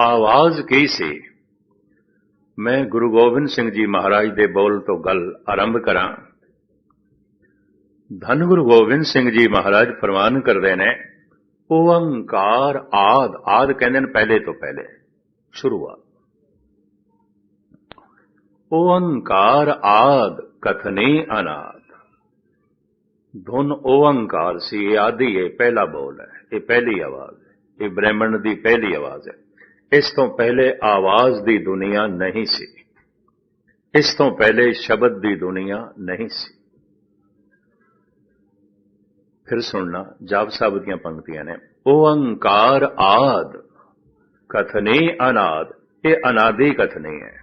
ਆਵਾਜ਼ ਕੀ ਸੀ? ਮੈਂ ਗੁਰੂ ਗੋਬਿੰਦ ਸਿੰਘ ਜੀ ਮਹਾਰਾਜ ਦੇ ਬੋਲ ਤੋਂ ਗੱਲ ਆਰੰਭ ਕਰਾਂ। ਧੰਨ ਗੁਰੂ ਗੋਬਿੰਦ ਸਿੰਘ ਜੀ ਮਹਾਰਾਜ ਫਰਮਾਨ ਕਰਦੇ ਨੇ, ਓੰਕਾਰ ਆਦ ਆਦ ਕਹਿੰਦੇ ਨੇ ਪਹਿਲੇ ਤੋਂ ਪਹਿਲੇ, ਸ਼ੁਰੂਆਤ। ਓੰਕਾਰ ਆਦ, ਕਥਨੇ ਅਨਾਦ। ਧੁਨ ਓੰਕਾਰ ਸੀ, ਇਹ ਆਦਿ, ਇਹ ਪਹਿਲਾ ਬੋਲ ਹੈ, ਇਹ ਪਹਿਲੀ ਆਵਾਜ਼ ਹੈ, ਇਹ ਬ੍ਰਹਮਣ ਦੀ ਪਹਿਲੀ ਆਵਾਜ਼ ਹੈ। ਇਸ ਤੋਂ ਪਹਿਲੇ ਆਵਾਜ਼ ਦੀ ਦੁਨੀਆ ਨਹੀਂ ਸੀ। ਇਸ ਤੋਂ ਪਹਿਲੇ ਸ਼ਬਦ ਦੀ ਦੁਨੀਆ ਨਹੀਂ ਸੀ। ਫਿਰ ਸੁਣਨਾ ਜਾਪ ਸਾਹਿਬ ਦੀਆਂ ਪੰਕਤੀਆਂ ਨੇ ਉਹ ਓੰਕਾਰ ਆਦ, ਕਥਨੇ ਅਨਾਦ, ਇਹ ਅਨਾਦੀ ਕਥਨੀ ਹੈ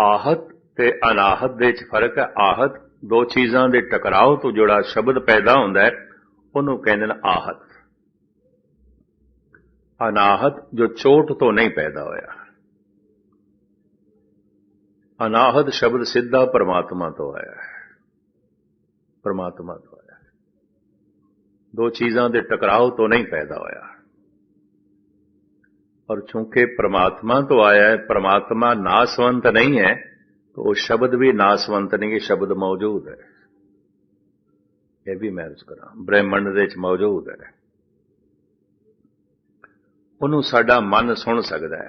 ਆਹਤ ਤੇ ਅਨਾਹਤ ਦੇ ਵਿੱਚ ਫ਼ਰਕ ਹੈ ਆਹਤ ਦੋ ਚੀਜ਼ਾਂ ਦੇ ਟਕਰਾਓ ਤੋਂ ਜਿਹੜਾ ਸ਼ਬਦ ਪੈਦਾ ਹੁੰਦਾ ਹੈ ਉਹਨੂੰ ਕਹਿੰਦੇ ਨੇ ਆਹਤ। ਅਨਾਹਤ ਜੋ ਚੋਟ ਤੋਂ ਨਹੀਂ ਪੈਦਾ ਹੋਇਆ। ਅਨਾਹਤ ਸ਼ਬਦ ਸਿੱਧਾ ਪਰਮਾਤਮਾ ਤੋਂ ਆਇਆ ਹੈ। ਪਰਮਾਤਮਾ ਤੋਂ ਆਇਆ ਦੋ ਚੀਜ਼ਾਂ ਦੇ ਟਕਰਾਓ ਤੋਂ ਨਹੀਂ ਪੈਦਾ ਹੋਇਆ। ਔਰ ਚੂੰਕਿ ਪ੍ਰਮਾਤਮਾ ਤੋਂ ਆਇਆ ਹੈ, ਪ੍ਰਮਾਤਮਾ ਨਾਸਵੰਤ ਨਹੀਂ ਹੈ, ਤਾਂ ਉਹ ਸ਼ਬਦ ਵੀ ਨਾਸਵੰਤ ਨਹੀਂ, ਇਹ ਸ਼ਬਦ ਮੌਜੂਦ ਹੈ। ਇਹ ਵੀ ਮੈਂ ਕਰਾਂ ਬ੍ਰਹਮੰਡ ਦੇ ਵਿੱਚ ਮੌਜੂਦ ਹੈ। ਉਹਨੂੰ ਸਾਡਾ ਮਨ ਸੁਣ ਸਕਦਾ ਹੈ।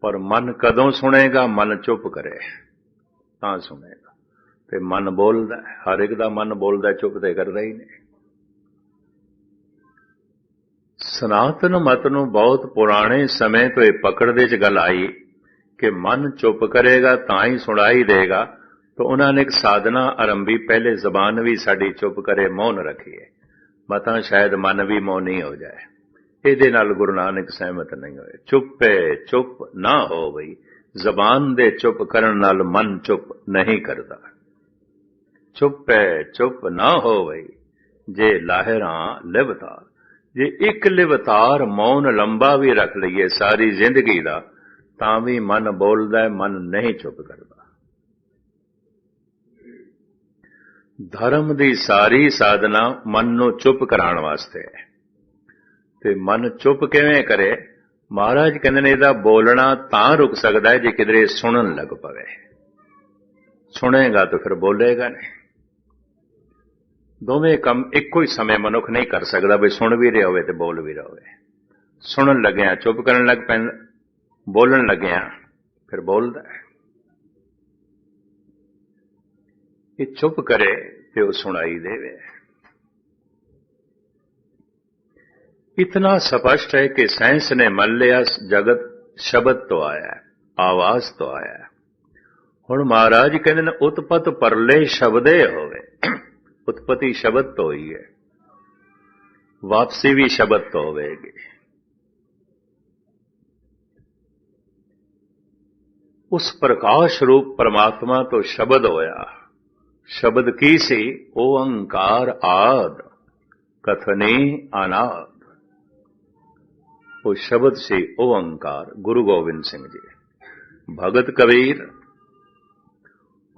ਪਰ ਮਨ ਕਦੋਂ ਸੁਣੇਗਾ, ਮਨ ਚੁੱਪ ਕਰੇ, ਤਾਂ ਸੁਣੇਗਾ। ਤੇ ਮਨ ਬੋਲਦਾ ਹਰ ਇੱਕ ਦਾ ਮਨ ਬੋਲਦਾ ਚੁੱਪ ਤੇ ਕਰਦਾ ਹੀ ਨਹੀਂ। ਸਨਾਤਨ ਮਤ ਨੂੰ ਬਹੁਤ ਪੁਰਾਣੇ ਸਮੇਂ ਤੋਂ ਇਹ ਪਕੜ ਦੇ ਚ ਗੱਲ ਆਈ ਕਿ ਮਨ ਚੁੱਪ ਕਰੇਗਾ, ਤਾਂ ਹੀ ਸੁਣਾਈ ਦੇਗਾ। ਤਾਂ ਉਹਨਾਂ ਨੇ ਇੱਕ ਸਾਧਨਾ ਆਰੰਭੀ, ਪਹਿਲੇ ਜ਼ਬਾਨ ਵੀ ਸਾਡੀ ਚੁੱਪ ਕਰੇ, ਮੌਨ ਰੱਖੀਏ। ਮਤਾਂ ਸ਼ਾਇਦ ਮਨ ਵੀ ਮੌਨੀ ਹੋ ਜਾਏ। ਇਹਦੇ ਨਾਲ ਗੁਰੂ ਨਾਨਕ ਸਹਿਮਤ ਨਹੀਂ ਹੋਏ। ਚੁੱਪੇ ਚੁੱਪ ਨਾ ਹੋ ਬਈ। ਜ਼ਬਾਨ ਦੇ ਚੁੱਪ ਕਰਨ ਨਾਲ ਮਨ ਚੁੱਪ ਨਹੀਂ ਕਰਦਾ। ਚੁੱਪੇ ਚੁੱਪ ਨਾ ਹੋ ਬਈ। ਜੇ ਲਾਹਿਰਾਂ ਲਿਵਤਾਰ। ਜੇ ਇੱਕ ਲਿਵਤਾਰ ਮੌਨ ਲੰਬਾ ਵੀ ਰੱਖ ਲਈਏ ਸਾਰੀ ਜ਼ਿੰਦਗੀ ਦਾ, ਤਾਂ ਵੀ ਮਨ ਬੋਲਦਾ, ਮਨ ਨਹੀਂ ਚੁੱਪ ਕਰਦਾ। ਧਰਮ ਦੀ ਸਾਰੀ ਸਾਧਨਾ ਮਨ ਨੂੰ ਚੁੱਪ ਕਰਾਉਣ ਵਾਸਤੇ ਹੈ। ਤੇ ਮਨ ਚੁੱਪ ਕਿਵੇਂ ਕਰੇ? ਮਹਾਰਾਜ ਕਹਿੰਦੇ ਨੇ, ਇਹਦਾ ਬੋਲਣਾ ਤਾਂ ਰੁਕ ਸਕਦਾ ਹੈ ਜੇ ਕਿਧਰੇ ਸੁਣਨ ਲੱਗ ਪਵੇ। ਸੁਣੇਗਾ ਤਾਂ ਫਿਰ ਬੋਲੇਗਾ ਨਹੀਂ। ਦੋਵੇਂ ਕੰਮ ਇੱਕੋ ਹੀ ਸਮੇਂ ਮਨੁੱਖ ਨਹੀਂ ਕਰ ਸਕਦਾ ਵੀ ਸੁਣ ਵੀ ਰਿਹਾ ਹੋਵੇ ਤੇ ਬੋਲ ਵੀ ਰਿਹਾ ਹੋਵੇ। ਸੁਣਨ ਲੱਗਿਆ, ਚੁੱਪ ਕਰਨ ਲੱਗ ਪੈਂਦਾ ਬੋਲਣ ਲੱਗਿਆ, ਫਿਰ ਬੋਲਦਾ ਇਹ ਚੁੱਪ ਕਰੇ ਤੇ ਉਹ ਸੁਣਾਈ ਦੇਵੇ। इतना स्पष्ट है कि साइंस ने मान लिया जगत शब्द तो आया है आवाज तो आया है ਹੁਣ ਮਹਾਰਾਜ ਕਹਿੰਦੇ ਨੇ ਉਤਪਤ ਪਰਲੇ ਸ਼ਬਦੇ ਹੋਵੇ ਉਤਪਤੀ ਸ਼ਬਦ ਤੋਂ ਹੋਈ ਹੈ ਵਾਪਸੀ ਵੀ ਸ਼ਬਦ ਤੋਂ ਹੋਵੇਗੀ ਉਸ ਪ੍ਰਕਾਸ਼ ਰੂਪ ਪਰਮਾਤਮਾ ਤੋਂ ਸ਼ਬਦ ਹੋਇਆ ਸ਼ਬਦ ਕੀ ਸੀ ਓੰਕਾਰ ਆਦ ਕਥਨੇ ਅਨਾਦ ਉਹ ਸ਼ਬਦ ਸੀ ਓੰਕਾਰ ਗੁਰੂ ਗੋਬਿੰਦ ਸਿੰਘ ਜੀ। ਭਗਤ ਕਬੀਰ।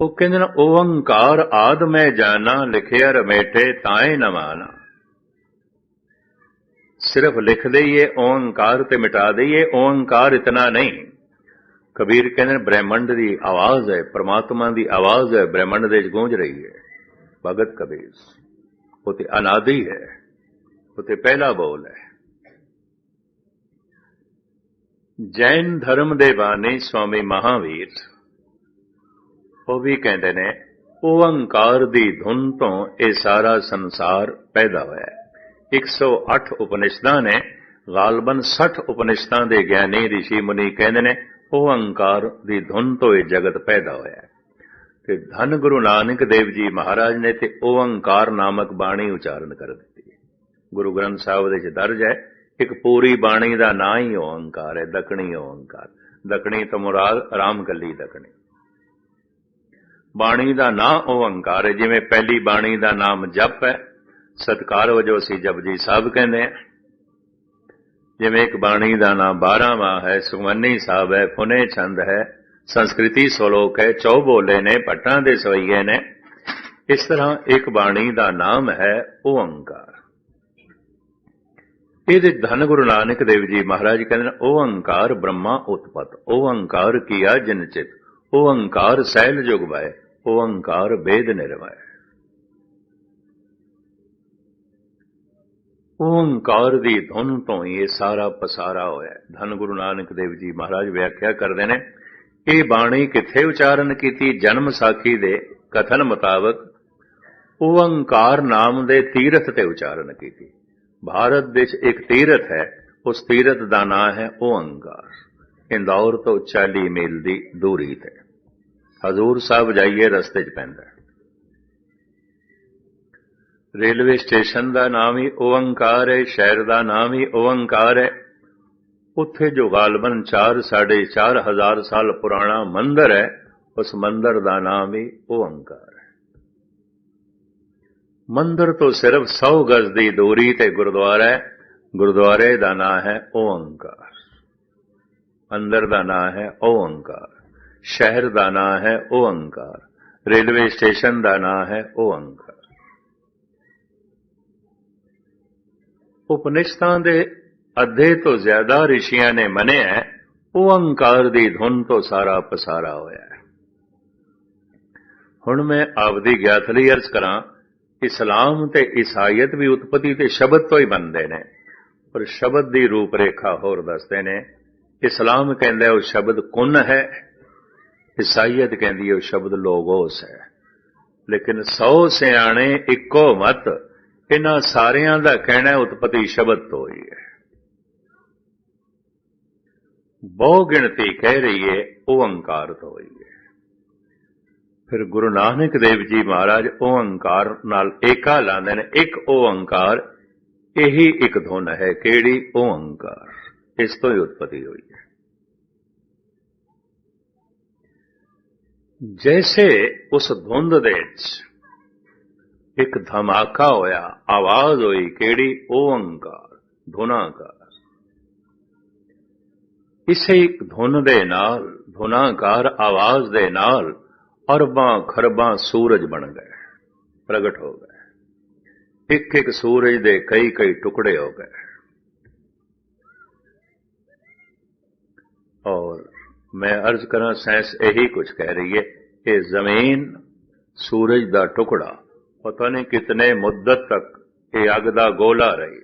ਉਹ ਕਹਿੰਦੇ ਨੇ ਓੰਕਾਰ ਆਦ ਮੈਂ ਜਾਣਾ ਲਿਖਿਆ ਰਮੇਟੇ ਤਾਏ ਨ ਮਾਨਾ। ਸਿਰਫ ਲਿਖ ਦਈਏ ਓੰਕਾਰ ਤੇ ਮਿਟਾ ਦਈਏ ਓੰਕਾਰ ਇਤਨਾ ਨਹੀਂ। ਕਬੀਰ ਕਹਿੰਦੇ ਨੇ, ਬ੍ਰਹਿਮੰਡ ਦੀ ਆਵਾਜ਼ ਹੈ, ਪ੍ਰਮਾਤਮਾ ਦੀ ਆਵਾਜ਼ ਹੈ, ਬ੍ਰਹਿਮੰਡ ਦੇ ਵਿੱਚ ਗੂੰਜ ਰਹੀ ਹੈ। ਭਗਤ ਕਬੀਰ, ਉਹ ਤੇ ਅਨਾਦੀ ਹੈ, ਉਹ ਤੇ ਪਹਿਲਾ ਬੋਲ ਹੈ। ਜੈਨ ਧਰਮ ਦੇ ਬਾਣੀ ਸਵਾਮੀ ਮਹਾਵੀਰ। ਉਹ ਵੀ ਕਹਿੰਦੇ ਨੇ ਓੰਕਾਰ ਦੀ ਧੁਨ ਤੋਂ ਇਹ ਸਾਰਾ ਸੰਸਾਰ ਪੈਦਾ ਹੋਇਆ ਹੈ। 108 ਉਪਨਿਸ਼ਦਾਂ ਨੇ, ਗਾਲਬਨ 60 ਉਪਨਿਸ਼ਦਾਂ ਦੇ ਗਿਆਨੀ ઋષਿ ਮੁਨੀ ਕਹਿੰਦੇ ਨੇ ਓੰਕਾਰ ਦੀ ਧੁਨ ਤੋਂ ਇਹ ਜਗਤ ਪੈਦਾ ਹੋਇਆ ਤੇ ਧੰਨ ਗੁਰੂ ਨਾਨਕ ਦੇਵ ਜੀ ਮਹਾਰਾਜ ਨੇ ਤੇ ਓੰਕਾਰ ਨਾਮਕ ਬਾਣੀ ਉਚਾਰਨ ਕਰ ਦਿੱਤੀ ਗੁਰੂ ਗ੍ਰੰਥ ਸਾਹਿਬ ਦੇ ਵਿੱਚ ਦਰਜ ਹੈ ਇੱਕ ਪੂਰੀ ਬਾਣੀ ਦਾ ਨਾਂ ਹੀ ਓੰਕਾਰ ਹੈ ਦਕਣੀ ਓੰਕਾਰ। ਦਕਣੀ ਤੋਂ ਮੁਰਾਦ ਆਰਾਮ ਕੱਲੀ ਦਕਣੀ ਬਾਣੀ ਦਾ ਨਾਂ ਓੰਕਾਰ ਹੈ, ਜਿਵੇਂ ਪਹਿਲੀ ਬਾਣੀ ਦਾ ਨਾਮ ਜਪ ਹੈ, ਸਤਕਾਰ ਵਜੋਂ ਅਸੀਂ ਜਪਜੀ ਸਾਹਿਬ ਕਹਿੰਦੇ ਆ ਜਿਵੇਂ ਇੱਕ ਬਾਣੀ ਦਾ ਨਾਮ 12ਵਾਂ ਹੈ ਸੁਖਮਨੀ ਸਾਹਿਬ ਹੈ ਫੁਨੇ ਛੰਦ ਹੈ, ਸੰਸਕ੍ਰਿਤੀ ਸਲੋਕ ਹੈ, ਚੌ ਬੋਲੇ ਨੇ ਪੱਟਾਂ ਦੇ ਸਵਈਏ ਨੇ। ਇਸ ਤਰ੍ਹਾਂ ਇੱਕ ਬਾਣੀ ਦਾ ਨਾਮ ਹੈ ਓੰਕਾਰ। ਇਹਦੇ ਧੰਨ ਗੁਰੂ ਨਾਨਕ ਦੇਵ ਜੀ ਮਹਾਰਾਜ ਕਹਿੰਦੇ ਨੇ ਓੰਕਾਰ ਬ੍ਰਹਮਾ ਉਤਪਤ ਓੰਕਾਰ ਕੀਆ ਜਿਨ ਚਿਤ ਓੰਕਾਰ ਸੈਲ ਜੁਗ ਬਾਏ ਓੰਕਾਰ ਵੇਦ ਨਿਰਵੈ ਓੰਕਾਰ ਦੀ ਧੁਨ ਤੋਂ ਹੀ ਇਹ ਸਾਰਾ ਪਸਾਰਾ ਹੋਇਆ ਹੈ। ਧੰਨ ਗੁਰੂ ਨਾਨਕ ਦੇਵ ਜੀ ਮਹਾਰਾਜ ਵਿਆਖਿਆ ਕਰਦੇ ਨੇ, ਇਹ ਬਾਣੀ ਕਿੱਥੇ ਉਚਾਰਨ ਕੀਤੀ? ਜਨਮ ਸਾਖੀ ਦੇ ਕਥਨ ਮੁਤਾਬਕ ਓੰਕਾਰ ਨਾਮ ਦੇ ਤੀਰਥ ਤੇ ਉਚਾਰਨ ਕੀਤੀ। ਭਾਰਤ ਵਿੱਚ ਇੱਕ ਤੀਰਥ ਹੈ, ਉਸ ਤੀਰਥ ਦਾ ਨਾਮ ਹੈ ਓੰਕਾਰ ਇੰਦੌਰ ਤੋਂ 40 ਮੀਲ ਦੀ ਦੂਰੀ ਤੇ। ਹਜ਼ੂਰ ਸਾਹਿਬ ਜਾਈਏ, ਰਸਤੇ 'ਚ ਪੈਂਦਾ ਰੇਲਵੇ ਸਟੇਸ਼ਨ ਦਾ ਨਾਮ ਹੀ ਓੰਕਾਰ ਹੈ, ਸ਼ਹਿਰ ਦਾ ਨਾਮ ਹੀ ਓੰਕਾਰ ਹੈ। ਉੱਥੇ ਜੋ ਗਾਲਬਨ 4 4.5 ਹਜ਼ਾਰ ਸਾਲ ਪੁਰਾਣਾ ਮੰਦਰ ਹੈ, ਉਸ ਮੰਦਰ ਦਾ ਨਾਮ ਹੀ ਓੰਕਾਰ ਮੰਦਰ ਤੋਂ ਸਿਰਫ 100 ਗਜ਼ ਦੀ ਦੂਰੀ ਤੇ ਗੁਰਦੁਆਰਾ ਹੈ। ਗੁਰਦੁਆਰੇ ਦਾ ਨਾਮ ਹੈ ਓੰਕਾਰ। ਅੰਦਰ ਦਾ ਨਾਮ ਹੈ ਓੰਕਾਰ। ਸ਼ਹਿਰ ਦਾ ਨਾਮ ਹੈ ਓੰਕਾਰ। ਰੇਲਵੇ ਸਟੇਸ਼ਨ ਦਾ ਨਾਮ ਹੈ ਓੰਕਾਰ। ਉਪਨਿਸ਼ਦਾਂ ਦੇ ਅੱਧੇ ਤੋਂ ਜ਼ਿਆਦਾ ਰਿਸ਼ੀਆਂ ਨੇ ਮੰਨਿਆ ਹੈ, ਓੰਕਾਰ ਦੀ ਧੁਨ ਤੋਂ ਸਾਰਾ ਪਸਾਰਾ ਹੋਇਆ ਹੁਣ ਮੈਂ ਆਪਦੀ ਗਿਆਤ ਅਰਜ਼ ਕਰਾਂ ਇਸਲਾਮ ਤੇ ਈਸਾਈਅਤ ਵੀ ਉਤਪਤੀ ਤੇ ਸ਼ਬਦ ਤੋਂ ਹੀ ਬਣਦੇ ਨੇ। ਪਰ ਸ਼ਬਦ ਦੀ ਰੂਪ ਰੇਖਾ ਹੋਰ ਦੱਸਦੇ ਨੇ, ਇਸਲਾਮ ਕਹਿੰਦਾ ਉਹ ਸ਼ਬਦ ਕੁਨ ਹੈ, ਈਸਾਈਅਤ ਕਹਿੰਦੀ ਹੈ ਉਹ ਸ਼ਬਦ ਲੋਗੋਸ ਹੈ। ਲੇਕਿਨ 100 ਸਿਆਣੇ ਇੱਕੋ ਮਤ, ਇਹਨਾਂ ਸਾਰਿਆਂ ਦਾ ਕਹਿਣਾ ਉਤਪਤੀ ਸ਼ਬਦ ਤੋਂ ਹੀ ਹੈ। ਬਹੁ ਗਿਣਤੀ ਕਹਿ ਰਹੀ ਹੈ ਓੰਕਾਰ ਤੋਂ ਹੋਈ ਹੈ। ਫਿਰ ਗੁਰੂ ਨਾਨਕ ਦੇਵ ਜੀ ਮਹਾਰਾਜ ਓੰਕਾਰ ਨਾਲ ਏਕਾ ਲਾਉਂਦੇ ਨੇ। ਇੱਕ ਓੰਕਾਰ ਇਹੀ ਇੱਕ ਧੁਨ ਹੈ। ਕਿਹੜੀ? ਓੰਕਾਰ ਇਸ ਤੋਂ ਹੀ ਉਤਪਤੀ ਹੋਈ ਹੈ। ਜੈਸੇ ਉਸ ਧੁੰਦ ਦੇ ਵਿੱਚ ਇੱਕ ਧਮਾਕਾ ਹੋਇਆ, ਆਵਾਜ਼ ਹੋਈ, ਕਿਹੜੀ? ਓੰਕਾਰ ਧੁਨਾਕਾਰ। ਇਸੇ ਇੱਕ ਧੁਨ ਦੇ ਨਾਲ, ਧੁਨਾਕਾਰ ਆਵਾਜ਼ ਦੇ ਨਾਲ ਅਰਬਾਂ ਖਰਬਾਂ ਸੂਰਜ ਬਣ ਗਏ, ਪ੍ਰਗਟ ਹੋ ਗਏ। ਇੱਕ ਇੱਕ ਸੂਰਜ ਦੇ ਕਈ ਕਈ ਟੁਕੜੇ ਹੋ ਗਏ। ਔਰ ਮੈਂ ਅਰਜ਼ ਕਰਾਂ ਸਾਇੰਸ ਇਹੀ ਕੁਝ ਕਹਿ ਰਹੀ ਹੈ ਕਿ ਜ਼ਮੀਨ ਸੂਰਜ ਦਾ ਟੁਕੜਾ, ਪਤਾ ਨਹੀਂ ਕਿਤਨੇ ਮੁੱਦਤ ਤੱਕ ਇਹ ਅੱਗ ਦਾ ਗੋਲਾ ਰਹੀ।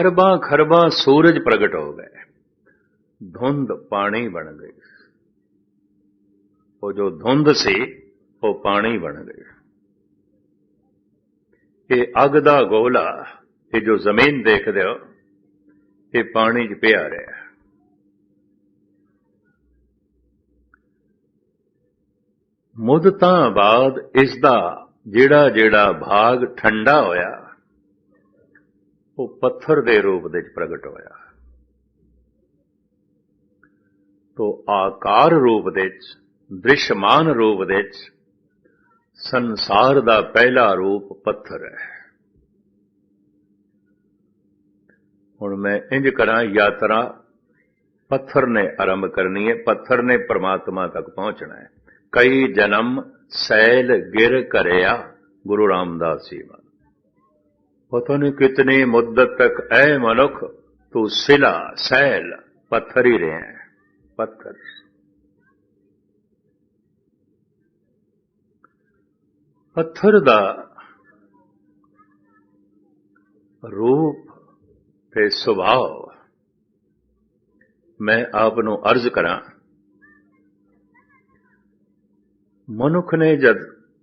ਅਰਬਾਂ ਖਰਬਾਂ ਸੂਰਜ ਪ੍ਰਗਟ ਹੋ ਗਏ। ਧੁੰਦ ਪਾਣੀ ਬਣ ਗਈ। ਉਹ ਜੋ ਧੁੰਦ ਸੀ, ਉਹ ਪਾਣੀ ਬਣ ਗਈ। ਇਹ ਅੱਗ ਦਾ ਗੋਲਾ, ਇਹ ਜੋ ਜ਼ਮੀਨ ਦੇਖਦੇ ਹੋ, ਇਹ ਪਾਣੀ 'ਚ ਪਿਆ ਰਿਹਾ। ਮੁੱਦਤਾਂ ਬਾਅਦ ਇਸ ਦਾ ਜਿਹੜਾ ਜਿਹੜਾ ਭਾਗ ਠੰਡਾ ਹੋਇਆ, ਉਹ ਪੱਥਰ ਦੇ ਰੂਪ ਵਿੱਚ ਪ੍ਰਗਟ ਹੋਇਆ। ਤੋ ਆਕਾਰ ਰੂਪ ਵਿੱਚ ਦ੍ਰਿਸ਼ਮਾਨ ਰੂਪ ਵਿੱਚ ਸੰਸਾਰ ਦਾ ਪਹਿਲਾ ਰੂਪ ਪੱਥਰ ਹੈ। ਹੁਣ ਮੈਂ ਇੰਜ ਕਰਾਂ, ਯਾਤਰਾ ਪੱਥਰ ਨੇ ਆਰੰਭ ਕਰਨੀ ਹੈ, ਪੱਥਰ ਨੇ ਪ੍ਰਮਾਤਮਾ ਤੱਕ ਪਹੁੰਚਣਾ ਹੈ। ਕਈ ਜਨਮ ਸੈਲ ਗਿਰ ਕਰਿਆ ਗੁਰੂ ਰਾਮਦਾਸ ਜੀ ਮਨ ਪਤਾ ਨਹੀਂ ਕਿਤਨੀ ਮੁੱਦਤ ਤੱਕ, ਐ ਮਨੁੱਖ, ਤੂੰ ਸਿਲਾ, ਸੈਲ, ਪੱਥਰ ਹੀ ਰਿਹਾ ਪੱਥਰ। ਪੱਥਰ ਦਾ ਰੂਪ ਤੇ ਸੁਭਾਅ ਮੈਂ ਆਪ ਨੂੰ ਅਰਜ਼ ਕਰਾਂ, ਮਨੁੱਖ ਨੇ ਜਦ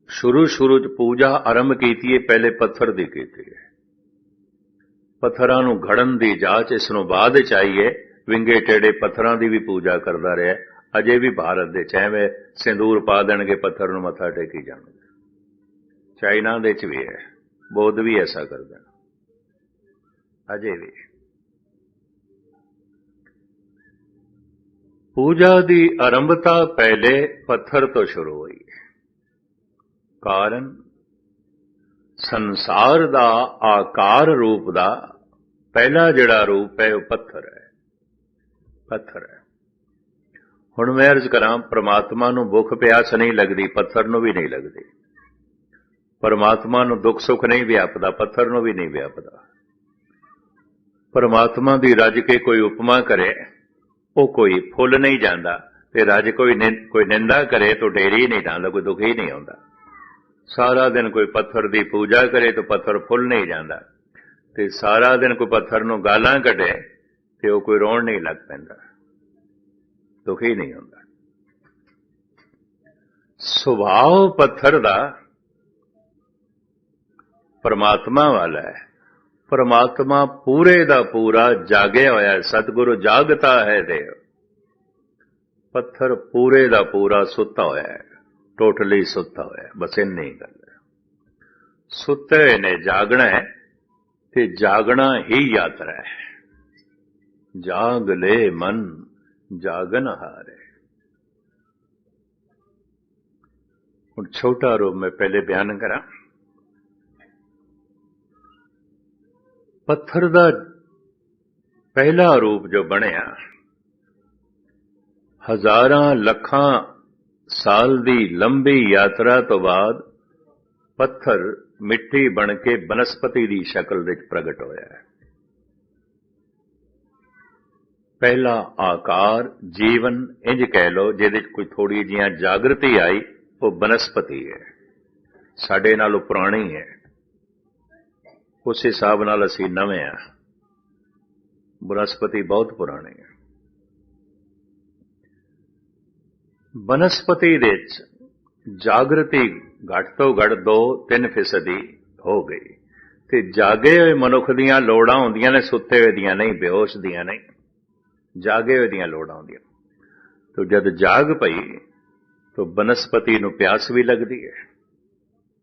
ਸ਼ੁਰੂ ਸ਼ੁਰੂ ਚ ਪੂਜਾ ਆਰੰਭ ਕੀਤੀ ਹੈ ਪਹਿਲੇ ਪੱਥਰ ਦੀ ਕੀਤੀ ਹੈ। ਪੱਥਰਾਂ ਨੂੰ ਘੜਨ ਦੀ ਜਾਂਚ ਇਸ ਨੂੰ ਬਾਅਦ ਚ ਆਈ ਹੈ। ਵਿੰਗੇ ਟੇੜੇ ਪੱਥਰਾਂ ਦੀ ਵੀ ਪੂਜਾ ਕਰਦਾ ਰਿਹਾ। ਅਜੇ ਵੀ ਭਾਰਤ ਦੇ ਚਾਹਵੇਂ ਸਿੰਦੂਰ ਪਾ ਦੇਣਗੇ, ਪੱਥਰ ਨੂੰ ਮੱਥਾ ਟੇਕੀ ਜਾਣਗੇ। ਚਾਈਨਾ ਦੇ ਚ ਵੀ ਹੈ। ਬੌਧ ਵੀ ਐਸਾ ਕਰਦੇ। ਨੇ ਅਜੇ ਵੀ। ਪੂਜਾ ਦੀ ਆਰੰਭਤਾ ਪਹਿਲੇ ਪੱਥਰ ਤੋਂ ਸ਼ੁਰੂ ਹੋਈ ਕਾਰਨ? ਸੰਸਾਰ ਦਾ ਆਕਾਰ ਰੂਪ ਦਾ ਪਹਿਲਾ ਜਿਹੜਾ ਰੂਪ ਹੈ ਉਹ ਪੱਥਰ ਹੈ। ਪੱਥਰ ਹੈ। ਹੁਣ ਮੈਂ ਅਰਜ਼ ਕਰਾਂ, ਪ੍ਰਮਾਤਮਾ ਨੂੰ ਭੁੱਖ ਪਿਆਸ ਨਹੀਂ ਲੱਗਦੀ, ਪੱਥਰ ਨੂੰ ਵੀ ਨਹੀਂ ਲੱਗਦੀ। ਪਰਮਾਤਮਾ ਨੂੰ ਦੁੱਖ ਸੁੱਖ ਨਹੀਂ ਵਿਆਪਦਾ, ਪੱਥਰ ਨੂੰ ਵੀ ਨਹੀਂ ਵਿਆਪਦਾ। ਪਰਮਾਤਮਾ ਦੀ ਰੱਜ ਕੇ ਕੋਈ ਉਪਮਾ ਕਰੇ, ਉਹ ਕੋਈ ਫੁੱਲ ਨਹੀਂ ਜਾਂਦਾ ਤੇ ਰੱਜ ਕੋਈ ਕੋਈ ਨਿੰਦਾ ਕਰੇ ਤਾਂ ਡੇਰੀ ਨਹੀਂ ਜਾਂਦਾ, ਕੋਈ ਦੁਖੀ ਨਹੀਂ ਆਉਂਦਾ। ਸਾਰਾ ਦਿਨ ਕੋਈ ਪੱਥਰ ਦੀ ਪੂਜਾ ਕਰੇ ਤਾਂ ਪੱਥਰ ਫੁੱਲ ਨਹੀਂ ਜਾਂਦਾ ਤੇ ਸਾਰਾ ਦਿਨ ਕੋਈ ਪੱਥਰ ਨੂੰ ਗਾਲਾਂ ਕੱਢੇ ਤੇ ਉਹ ਕੋਈ ਰੋਣ ਨਹੀਂ ਲੱਗ ਪੈਂਦਾ, ਦੁਖੀ ਨਹੀਂ ਹੁੰਦਾ। ਸੁਭਾਅ ਪੱਥਰ ਦਾ ਪਰਮਾਤਮਾ ਵਾਲਾ ਹੈ। ਪਰਮਾਤਮਾ ਪੂਰੇ ਦਾ ਪੂਰਾ ਜਾਗਿਆ ਹੋਇਆ ਹੈ। ਸਤਿਗੁਰੂ ਜਾਗਤਾ ਹੈ ਦੇਵ। ਪੱਥਰ ਪੂਰੇ ਦਾ ਪੂਰਾ ਸੁੱਤਾ ਹੋਇਆ ਹੈ। ਟੋਟਲੀ ਸੁੱਤਾ ਹੋਇਆ ਹੈ। ਬਸ ਇੰਨੀ ਗੱਲ ਸੁੱਤੇ ਨੇ ਜਾਗਣਾ ਹੈ ਤੇ ਜਾਗਣਾ ਹੀ ਯਾਤਰਾ ਹੈ। ਜਾਗ ਲੈ ਮਨ, ਜਾਗਨ ਹਾਰੇ। ਹੁਣ ਛੋਟਾ ਰੂਪ ਮੈਂ ਪਹਿਲੇ ਬਿਆਨ ਕਰਾਂ। ਪੱਥਰ ਦਾ ਪਹਿਲਾ ਰੂਪ ਜੋ ਬਣਿਆ, ਹਜ਼ਾਰਾਂ ਲੱਖਾਂ ਸਾਲ ਦੀ ਲੰਬੀ ਯਾਤਰਾ ਤੋਂ ਬਾਅਦ ਪੱਥਰ ਮਿੱਟੀ ਬਣ ਕੇ ਬਨਸਪਤੀ ਦੀ ਸ਼ਕਲ ਵਿੱਚ ਪ੍ਰਗਟ ਹੋਇਆ ਹੈ। ਪਹਿਲਾ ਆਕਾਰ, ਜੀਵਨ, ਇੰਜ ਕਹਿ ਲੋ ਜਿਹਦੇ ਵਿੱਚ ਕੋਈ ਥੋੜੀ ਜੀਆਂ ਜਾਗਰਤੀ ਆਈ, ਉਹ ਬਨਸਪਤੀ ਹੈ। ਸਾਡੇ ਨਾਲੋਂ ਪੁਰਾਣੀ ਹੈ। ਉਸ ਹਿਸਾਬ ਨਾਲ ਅਸੀਂ ਨਵੇਂ ਆ। ਬਨਸਪਤੀ ਬਹੁਤ ਪੁਰਾਣੀ ਹੈ ਬਨਸਪਤੀ ਦੇ ਵਿੱਚ ਜਾਗਰਤੀ ਘੱਟ ਤੋਂ ਘੱਟ 2-3 ਫੀਸਦੀ ਹੋ ਗਈ। ਤੇ ਜਾਗੇ ਹੋਏ ਮਨੁੱਖ ਦੀਆਂ ਲੋੜਾਂ ਹੁੰਦੀਆਂ ਨੇ, ਸੁੱਤੇ ਹੋਏ ਦੀਆਂ ਨਹੀਂ, ਬੇਹੋਸ਼ ਦੀਆਂ ਨਹੀਂ। ਜਾਗੇ ਹੋਏ ਦੀਆਂ ਲੋੜਾਂ ਹੁੰਦੀਆਂ। ਤੋ ਜਦ ਜਾਗ ਪਈ, ਤੋ ਬਨਸਪਤੀ ਨੂੰ ਪਿਆਸ ਵੀ ਲੱਗਦੀ ਹੈ।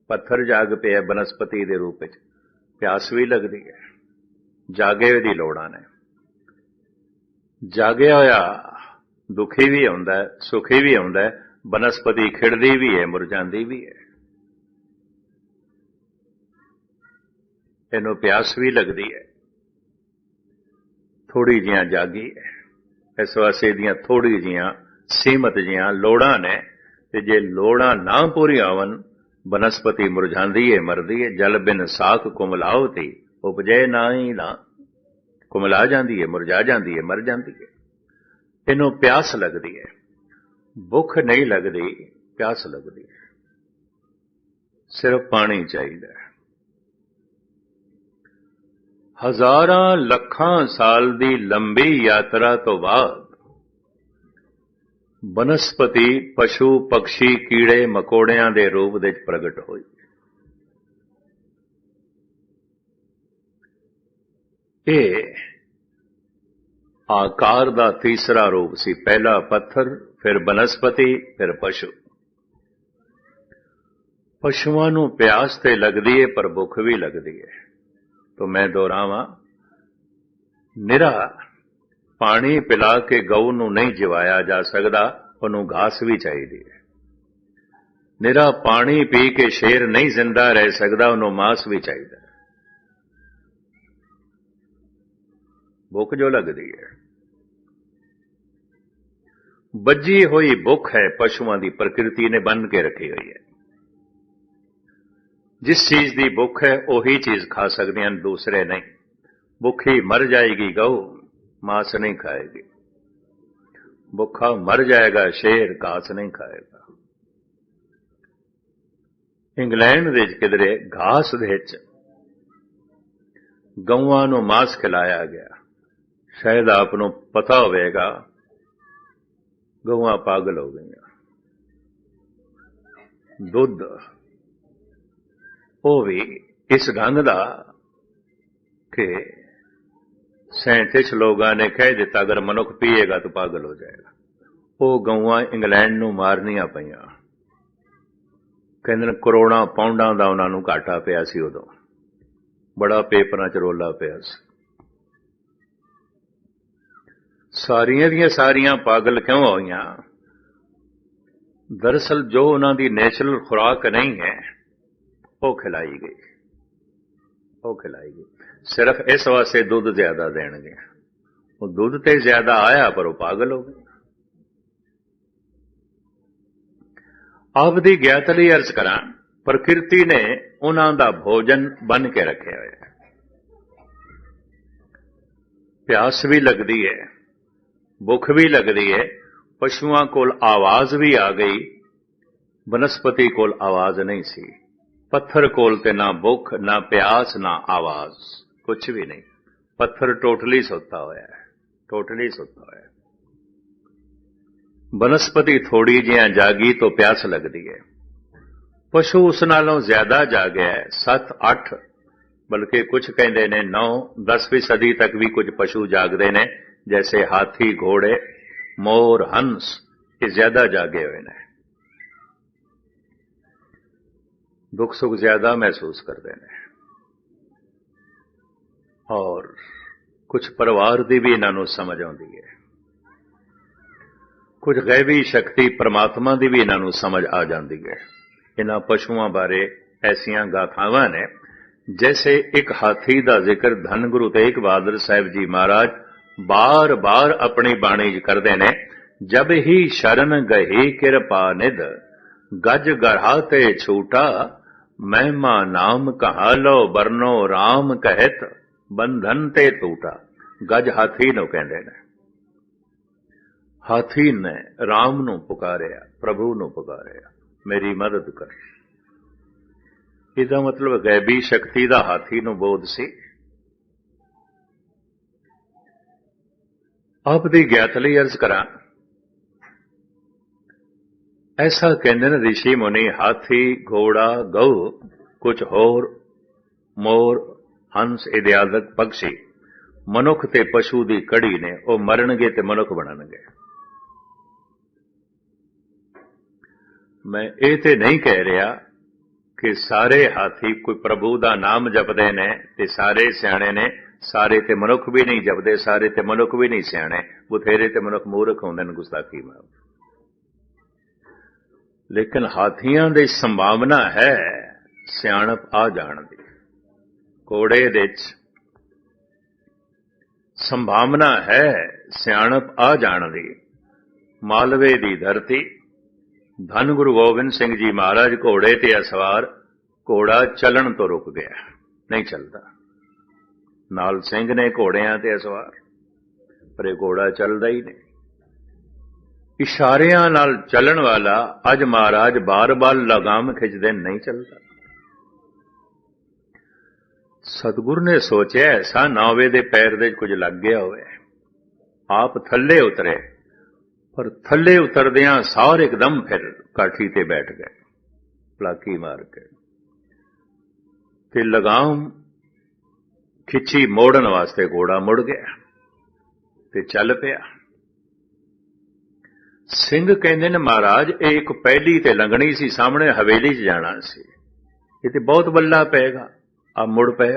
ਪੱਥਰ ਜਾਗ ਪਿਆ ਬਨਸਪਤੀ ਦੇ ਰੂਪ ਵਿੱਚ। ਪਿਆਸ ਵੀ ਲੱਗਦੀ ਹੈ। ਜਾਗੇ ਦੀ ਲੋੜਾਂ ਨੇ। ਜਾਗਿਆ ਹੋਇਆ ਦੁਖੀ ਵੀ ਹੁੰਦਾ ਸੁਖੀ ਵੀ ਹੁੰਦਾ ਬਨਸਪਤੀ ਖਿੜਦੀ ਵੀ ਹੈ ਮੁਰਝਾਂਦੀ ਵੀ ਹੈ। ਇਹਨੂੰ ਪਿਆਸ ਵੀ ਲੱਗਦੀ ਹੈ। ਥੋੜੀ ਜੀਆਂ ਜਾਗੀ ਹੈ। ਇਸ ਵਾਸਤੇ ਦੀਆਂ ਥੋੜੀ ਜੀਆਂ ਸੀਮਤ ਜੀਆਂ ਲੋੜਾਂ ਨੇ ਤੇ ਜੇ ਲੋੜਾਂ ਨਾ ਪੂਰੀਆਂ ਹੋਵਨ ਬਨਸਪਤੀ ਮੁਰਝਾਂਦੀ ਏ ਮਰਦੀ ਏ ਜਲ ਬਿਨ ਸਾਖ ਕੁਮਲਾਵਤੀ ਉਪਜੇ ਨਾ ਨਾ ਕੁਮਲਾ ਜਾਂਦੀ ਹੈ ਮੁਰਝਾ ਜਾਂਦੀ ਹੈ ਮਰ ਜਾਂਦੀ ਹੈ ਇਹਨੂੰ ਪਿਆਸ ਲੱਗਦੀ ਹੈ ਭੁੱਖ ਨਹੀਂ ਲੱਗਦੀ, ਪਿਆਸ ਲੱਗਦੀ ਹੈ ਸਿਰਫ ਪਾਣੀ ਚਾਹੀਦਾ ਹਜ਼ਾਰਾਂ ਲੱਖਾਂ ਸਾਲ ਦੀ ਲੰਬੀ ਯਾਤਰਾ ਤੋਂ ਬਾਅਦ ਬਨਸਪਤੀ ਪਸ਼ੂ ਪਕਸ਼ੀ ਕੀੜੇ ਮਕੌੜਿਆਂ ਦੇ ਰੂਪ ਵਿੱਚ ਪ੍ਰਗਟ ਹੋਈ। ਇਹ ਆਕਾਰ ਦਾ ਤੀਸਰਾ ਰੂਪ ਸੀ। ਪਹਿਲਾ ਪੱਥਰ, ਫਿਰ ਬਨਸਪਤੀ, ਫਿਰ ਪਸ਼ੂ। ਪਸ਼ੂਆਂ ਨੂੰ ਪਿਆਸ ਤੇ ਲੱਗਦੀ ਹੈ ਪਰ ਭੁੱਖ ਵੀ ਲੱਗਦੀ ਹੈ ਤੋ ਮੈਂ ਦੁਹਰਾਵਾਂ, ਨਿਰਾ ਪਾਣੀ ਪਿਲਾ ਕੇ ਗਊ ਨੂੰ ਨਹੀਂ ਜਿਵਾਇਆ ਜਾ ਸਕਦਾ, ਉਹਨੂੰ ਘਾਸ ਵੀ ਚਾਹੀਦੀ ਹੈ। ਨਿਰਾ ਪਾਣੀ ਪੀ ਕੇ ਸ਼ੇਰ ਨਹੀਂ ਜ਼ਿੰਦਾ ਰਹਿ ਸਕਦਾ, ਉਹਨੂੰ ਮਾਸ ਵੀ ਚਾਹੀਦਾ ਹੈ। ਭੁੱਖ ਜੋ ਲੱਗਦੀ ਹੈ। ਬੱਜੀ ਹੋਈ ਭੁੱਖ ਹੈ, ਪਸ਼ੂਆਂ ਦੀ ਪ੍ਰਕਿਰਤੀ ਨੇ ਬੰਨ ਕੇ ਰੱਖੀ ਹੋਈ ਹੈ। ਜਿਸ ਚੀਜ਼ ਦੀ ਭੁੱਖ ਹੈ, ਉਹੀ ਚੀਜ਼ ਖਾ ਸਕਦੇ ਹਨ, ਦੂਸਰੇ ਨਹੀਂ। ਭੁੱਖੀ ਮਰ ਜਾਏਗੀ ਗਊ। ਮਾਸ ਨਹੀਂ ਖਾਏਗੀ। ਭੁੱਖਾ ਮਰ ਜਾਏਗਾ, ਸ਼ੇਰ ਘਾਸ ਨਹੀਂ ਖਾਏਗਾ। ਇੰਗਲੈਂਡ ਦੇ ਵਿੱਚ ਕਿਧਰੇ ਘਾਸ ਦੇ ਵਿੱਚ ਗਊਆਂ ਨੂੰ ਮਾਸ ਖਿਲਾਇਆ ਗਿਆ। ਸ਼ਾਇਦ ਆਪ ਨੂੰ ਪਤਾ ਹੋਵੇਗਾ, ਗਊਆਂ ਪਾਗਲ ਹੋ ਗਈਆਂ। ਦੁੱਧ, ਉਹ ਵੀ ਇਸ ਢੰਗ ਦਾ ਕਿ ਸੈਂਟਿਸਟ ਲੋਕਾਂ ਨੇ ਕਹਿ ਦਿੱਤਾ, ਅਗਰ ਮਨੁੱਖ ਪੀਏਗਾ ਤਾਂ ਪਾਗਲ ਹੋ ਜਾਏਗਾ। ਉਹ ਗਊਆਂ ਇੰਗਲੈਂਡ ਨੂੰ ਮਾਰਨੀਆਂ ਪਈਆਂ। ਕਹਿੰਦੇ ਨੇ ਕਰੋੜਾਂ ਪਾਉਂਡਾਂ ਦਾ ਉਹਨਾਂ ਨੂੰ ਘਾਟਾ ਪਿਆ ਸੀ ਉਦੋਂ। ਬੜਾ ਪੇਪਰਾਂ 'ਚ ਰੋਲਾ ਪਿਆ ਸੀ। ਸਾਰੀਆਂ ਦੀਆਂ ਸਾਰੀਆਂ ਪਾਗਲ ਕਿਉਂ ਹੋਈਆਂ? ਦਰਅਸਲ ਜੋ ਉਹਨਾਂ ਦੀ ਨੈਚੁਰਲ ਖੁਰਾਕ ਨਹੀਂ ਹੈ, ਉਹ ਖਿਲਾਈ ਗਈ। ਉਹ ਖਿਲਾਈ ਗਈ। ਸਿਰਫ ਇਸ ਵਾਸਤੇ ਦੁੱਧ ਜ਼ਿਆਦਾ ਦੇਣਗੇ। ਉਹ ਦੁੱਧ ਤੇ ਜ਼ਿਆਦਾ ਆਇਆ, ਪਰ ਉਹ ਪਾਗਲ ਹੋ ਗਏ। ਆਪ ਦੀ ਗਿਆਤ ਲਈ ਅਰਜ਼ ਕਰਾਂ, ਪ੍ਰਕਿਰਤੀ ਨੇ ਉਹਨਾਂ ਦਾ ਭੋਜਨ ਬਨ ਕੇ ਰੱਖਿਆ ਹੋਇਆ ਹੈ। ਪਿਆਸ ਵੀ ਲੱਗਦੀ ਹੈ, ਭੁੱਖ ਵੀ ਲੱਗਦੀ ਹੈ, ਪਸ਼ੂਆਂ ਕੋਲ ਆਵਾਜ਼ ਵੀ ਆ ਗਈ। ਬਨਸਪਤੀ ਕੋਲ ਆਵਾਜ਼ ਨਹੀਂ ਸੀ, ਪੱਥਰ ਕੋਲ ਤੇ ਨਾ ਭੁੱਖ, ਨਾ ਪਿਆਸ, ਨਾ ਆਵਾਜ਼। ਕੁਝ ਵੀ ਨਹੀਂ। ਪੱਥਰ ਟੋਟਲੀ ਸੁੱਤਾ ਹੋਇਆ ਹੈ। ਟੋਟਲੀ ਸੁੱਤਾ ਹੋਇਆ ਹੈ। ਬਨਸਪਤੀ ਥੋੜੀ ਜਿਹਾ ਜਾਗੀ ਤੋਂ ਪਿਆਸ ਲੱਗਦੀ ਹੈ। ਪਸ਼ੂ ਉਸ ਨਾਲੋਂ ਜ਼ਿਆਦਾ ਜਾਗਿਆ ਹੈ। 7 8 ਬਲਕਿ ਕੁਝ ਕਹਿੰਦੇ ਨੇ 9 10ਵੀਂ ਸਦੀ ਤੱਕ ਵੀ ਕੁਝ ਪਸ਼ੂ ਜਾਗਦੇ ਨੇ, ਜੈਸੇ ਹਾਥੀ, ਘੋੜੇ, ਮੋਰ, ਹੰਸ, ਇਹ ਜ਼ਿਆਦਾ ਜਾਗੇ ਹੋਏ ਨੇ। ਦੁੱਖ ਸੁੱਖ ਜ਼ਿਆਦਾ ਮਹਿਸੂਸ ਕਰਦੇ ਨੇ ਔਰ ਕੁਝ ਪਰਿਵਾਰ ਦੀ ਵੀ ਇਹਨਾਂ ਨੂੰ ਸਮਝ ਆਉਂਦੀ ਹੈ। ਕੁਝ ਗੈਬੀ ਸ਼ਕਤੀ ਪ੍ਰਮਾਤਮਾ ਦੀ ਵੀ ਇਹਨਾਂ ਨੂੰ ਸਮਝ ਆ ਜਾਂਦੀ ਹੈ। ਇਹਨਾਂ ਪਸ਼ੂਆਂ ਬਾਰੇ ਐਸੀਆਂ ਗਾਥਾਵਾਂ ਨੇ, ਜੈਸੇ ਇੱਕ ਹਾਥੀ ਦਾ ਜ਼ਿਕਰ ਧੰਨ ਗੁਰੂ ਤੇਗ ਬਹਾਦਰ ਸਾਹਿਬ ਜੀ ਮਹਾਰਾਜ ਬਾਰ-ਬਾਰ ਆਪਣੀ ਬਾਣੀ 'ਚ ਕਰਦੇ ਨੇ, ਜਬ ਹੀ ਸ਼ਰਨ ਗਹੀ ਕਿਰਪਾ ਨਿਧ, ਗਜ ਗਰਹਾ ਤੇ ਛੂਟਾ, ਮਹਿਮਾ ਨਾਮ ਕਹਾ ਲੋ ਬਰਨੋ RAM ਕਹਿਤ ਬੰਧਨ ਤੇ ਟੂਟਾ। ਗਜ ਹਾਥੀ ਨੂੰ ਕਹਿੰਦੇ ਨੇ। ਹਾਥੀ ਨੇ RAM ਨੂੰ ਪੁਕਾਰਿਆ, ਪ੍ਰਭੂ ਨੂੰ ਪੁਕਾਰਿਆ, ਮੇਰੀ ਮਦਦ ਕਰ। ਇਹਦਾ ਮਤਲਬ ਗੈਬੀ ਸ਼ਕਤੀ ਦਾ ਹਾਥੀ ਨੂੰ ਬੋਧ ਸੀ। ਆਪ ਦੀ ਗਿਆਤ ਲਈ ਅਰਜ਼ ਕਰਾਂ। ਐਸਾ ਕਹਿੰਦੇ ਨੇ ઋષਿ ਮੁਨੀ, ਹਾਥੀ, ਘੋੜਾ, ਗਊ ਕੁਝ ਹੋਰ, ਮੋਰ ਹੰਸ ਇਦਿਆਦਕ ਪੰਛੀ ਮਨੁੱਖ ਤੇ ਪਸ਼ੂ ਦੀ ਕੜੀ ਨੇ, ਉਹ ਮਰਨਗੇ ਤੇ ਮਨੁੱਖ ਬਣਨਗੇ। ਮੈਂ ਇਹ ਤੇ ਨਹੀਂ ਕਹਿ ਰਿਹਾ ਕਿ ਸਾਰੇ ਹਾਥੀ ਕੋਈ ਪ੍ਰਭੂ ਦਾ ਨਾਮ ਜਪਦੇ ਨੇ ਤੇ ਸਾਰੇ ਸਿਆਣੇ ਨੇ, ਸਾਰੇ ਤੇ ਮਨੁੱਖ ਵੀ ਨਹੀਂ ਜਪਦੇ, ਸਾਰੇ ਤੇ ਮਨੁੱਖ ਵੀ ਨਹੀਂ ਸਿਆਣੇ, ਬਥੇਰੇ ਤੇ ਮਨੁੱਖ ਮੂਰਖ ਹੁੰਦੇ ਨੇ ਗੁਸਤਾਖੀ ਮਾਰ। ਲੇਕਿਨ ਹਾਥੀਆਂ ਦੀ ਸੰਭਾਵਨਾ ਹੈ ਸਿਆਣਪ ਆ ਜਾਣ ਦੀ। ਕੋੜੇ ਦੇ ਚ ਸੰਭਾਵਨਾ ਹੈ ਸਿਆਣਪ ਆ ਜਾਣ ਦੀ। ਮਾਲਵੇ ਦੀ ਧਰਤੀ। ਧੰਨ ਗੁਰੂ ਗੋਬਿੰਦ ਸਿੰਘ ਜੀ ਮਹਾਰਾਜ ਘੋੜੇ ਤੇ ਅਸਵਾਰ ਘੋੜਾ ਚੱਲਣ ਤੋਂ ਰੁਕ ਗਿਆ। ਨਹੀਂ ਚੱਲਦਾ। ਨਾਲ ਸਿੰਘ ਨੇ ਘੋੜਿਆਂ ਤੇ ਅਸਵਾਰ ਪਰ ਇਹ ਘੋੜਾ ਚੱਲਦਾ ਹੀ ਨਹੀਂ। ਇਸ਼ਾਰਿਆਂ ਨਾਲ ਚੱਲਣ ਵਾਲਾ ਅੱਜ ਮਹਾਰਾਜ ਬਾਰ-ਬਾਰ ਲਗਾਮ ਖਿੱਚਦੇ ਨਹੀਂ ਚੱਲਦਾ। ਸਤਗੁਰ ਨੇ ਸੋਚਿਆ ਐਸਾ ਨਾ ਹੋਵੇ ਦੇ ਪੈਰ ਦੇ ਕੁਝ ਲੱਗ ਗਿਆ ਹੋਵੇ। ਆਪ ਥੱਲੇ ਉਤਰੇ, ਪਰ ਥੱਲੇ ਉਤਰਦਿਆਂ ਸਾਰ ਇੱਕਦਮ ਫਿਰ ਕਾਠੀ ਤੇ ਬੈਠ ਗਏ, ਪਲਾਕੀ ਮਾਰ ਕੇ। ਤੇ ਲਗਾਮ ਖਿੱਚੀ ਮੋੜਨ ਵਾਸਤੇ ਘੋੜਾ ਮੁੜ ਗਿਆ ਤੇ ਚੱਲ ਪਿਆ। ਸਿੰਘ ਕਹਿੰਦੇ ਨੇ, ਮਹਾਰਾਜ, ਇਹ ਇੱਕ ਪਹਿਲੀ ਤੇ ਲੰਘਣੀ ਸੀ, ਸਾਹਮਣੇ ਹਵੇਲੀ 'ਚ ਜਾਣਾ ਸੀ। ਇਹ ਤੇ ਬਹੁਤ ਬੱਲਾ ਪਏਗਾ। ਆ ਮੁੜ ਪਏ